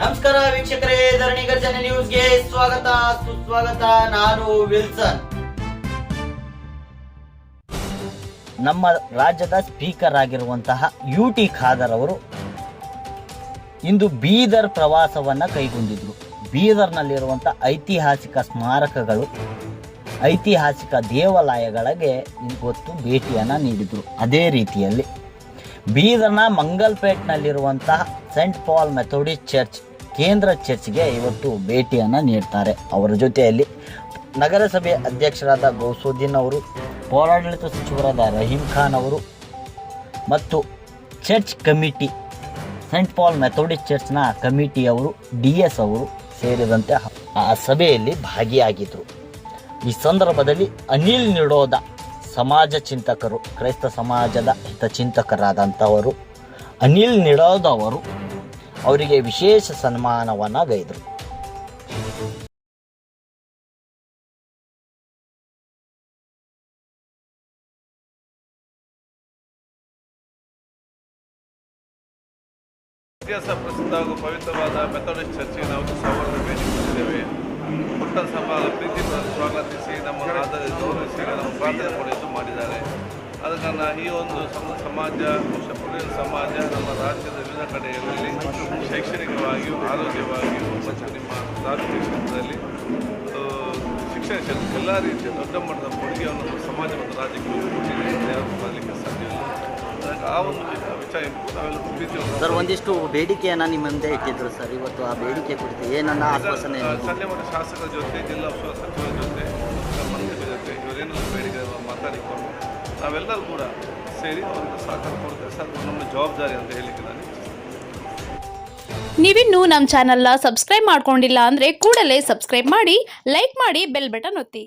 ನಮಸ್ಕಾರ ವೀಕ್ಷಕರೇ, ಧರಣಿ ಗರ್ಜನೆ ನ್ಯೂಸ್ಗೆ ಸ್ವಾಗತ, ಸುಸ್ವಾಗತ, ನಾನು ವಿಲ್ಸನ್. ನಮ್ಮ ರಾಜ್ಯದ ಸ್ಪೀಕರ್ ಆಗಿರುವಂತಹ ಯು ಟಿ ಖಾದರ್ ಅವರು ಇಂದು ಬೀದರ್ ಪ್ರವಾಸವನ್ನ ಕೈಗೊಂಡಿದ್ರು. ಬೀದರ್ನಲ್ಲಿರುವಂಥ ಐತಿಹಾಸಿಕ ಸ್ಮಾರಕಗಳು, ಐತಿಹಾಸಿಕ ದೇವಾಲಯಗಳಿಗೆ ಇವತ್ತು ಭೇಟಿಯನ್ನ ನೀಡಿದರು ಅದೇ ರೀತಿಯಲ್ಲಿ. ಬೀದರ್ನ ಮಂಗಲ್ಪೇಟ್ನಲ್ಲಿರುವಂತಹ ಸೆಂಟ್ ಪಾಲ್ ಮೆಥೋಡಿಸ್ಟ್ ಚರ್ಚ್ ಕೇಂದ್ರ ಚರ್ಚ್ಗೆ ಇವತ್ತು ಭೇಟಿಯನ್ನು ನೀಡ್ತಾರೆ. ಅವರ ಜೊತೆಯಲ್ಲಿ ನಗರಸಭೆ ಅಧ್ಯಕ್ಷರಾದ ಗೌಸುದ್ದೀನ್ ಅವರು, ಪೌರಾಡಳಿತ ಸಚಿವರಾದ ರಹೀಂ ಖಾನ್ ಅವರು ಮತ್ತು church committee, saint Paul Methodist ಚರ್ಚ್ನ ಕಮಿಟಿಯವರು ಡಿ ಎಸ್ ಅವರು ಸೇರಿದಂತೆ ಆ ಸಭೆಯಲ್ಲಿ ಭಾಗಿಯಾಗಿದ್ದರು ಈ ಸಂದರ್ಭದಲ್ಲಿ ಅನಿಲ್ ನಿಡೋದ ಸಮಾಜ ಚಿಂತಕರು, ಕ್ರೈಸ್ತ ಸಮಾಜದ ಹಿತಚಿಂತಕರಾದಂಥವರು ಅನಿಲ್ ನಿಡೋದವರು ಅವರಿಗೆ ವಿಶೇಷ ಸನ್ಮಾನವನ್ನು ಗೈದರು ಇತಿಹಾಸ ಪ್ರಸಿದ್ಧ ಹಾಗೂ ಪವಿತ್ರವಾದ ಮೆಥೋಡಿಸ್ಟ್ ಚರ್ಚೆಗೆ ನಾವು ಸವಾಲು ಭೇಟಿ ಕೊಟ್ಟಿದ್ದೇವೆ. ಪುಟ್ಟ ಸಭಾ ಪ್ರೀತಿಯಿಂದ ಸ್ವಾಗತಿಸಿ ನಮ್ಮ ಆಧಾರ ಗೌರವಿಸಿ ನಮ್ಮ ಪ್ರಾರ್ಥನೆ ಕೊಡಿದ್ದು ಮಾಡಿದ್ದಾರೆ. ಕಾರಣ ಈ ಒಂದು ಸಮ, ಸಮಾಜ ಸಮಾಜ ನಮ್ಮ ರಾಜ್ಯದ ವಿವಿಧ ಕಡೆಗಳಲ್ಲಿ ಶೈಕ್ಷಣಿಕವಾಗಿಯೂ ಆರೋಗ್ಯವಾಗಿಯೂ ಮತ್ತು ನಿಮ್ಮ ಧಾರ್ಮಿಕ ಕ್ಷೇತ್ರದಲ್ಲಿ ಶಿಕ್ಷಣ ಕ್ಷೇತ್ರ ಎಲ್ಲ ರೀತಿಯ ದೊಡ್ಡ ಮಟ್ಟದ ಕೊಡುಗೆಯನ್ನು ನಮ್ಮ ಸಮಾಜ ಮತ್ತು ರಾಜ್ಯಕ್ಕೆ ಕೊಟ್ಟಿದೆ ಅಂತ ಯಾರು ಮಾಡಲಿಕ್ಕೆ ಸಾಧ್ಯವಿಲ್ಲ. ಆ ಒಂದು ವಿಚಾರ ನಾವೆಲ್ಲ ಪ್ರೀತಿಯನ್ನು ಸರ್ ಒಂದಿಷ್ಟು ಬೇಡಿಕೆಯನ್ನು ನಿಮ್ಮ ಮುಂದೆ ಇಟ್ಟಿದ್ರು ಸರ್. ಇವತ್ತು ಆ ಬೇಡಿಕೆ ಕುರಿತು ಏನನ್ನ ಆಶ್ವಾಸನೆ ಮತ್ತು ಶಾಸಕರ ಜೊತೆ ಜಿಲ್ಲಾ ಉಸ್ತುವಾರಿ ಸಚಿವರ ಜೊತೆ ಮಂತ್ರಿಗಳ ಜೊತೆ ಇವರೇನೆಲ್ಲ ಬೇಡಿಕೆ ಮಾತಾಡಿಕೊಂಡು ನಾವೆಲ್ಲರೂ ಕೂಡ ಸೇರಿ ಅವರಿಗೆ ಸಹಕಾರ ಕೊಡ್ತೇವೆ. ಸರ್ ನಮ್ಮ ಜವಾಬ್ದಾರಿ ಅಂತ ಹೇಳಲಿಕ್ಕೆ ನಾನು ನೀವಿನ್ನೂ ನಮ್ಮ ಚಾನಲ್ನ ಸಬ್ಸ್ಕ್ರೈಬ್ ಮಾಡ್ಕೊಂಡಿಲ್ಲ ಅಂದರೆ ಕೂಡಲೇ ಸಬ್ಸ್ಕ್ರೈಬ್ ಮಾಡಿ ಲೈಕ್ ಮಾಡಿ ಬೆಲ್ ಬಟನ್ ಒತ್ತಿ.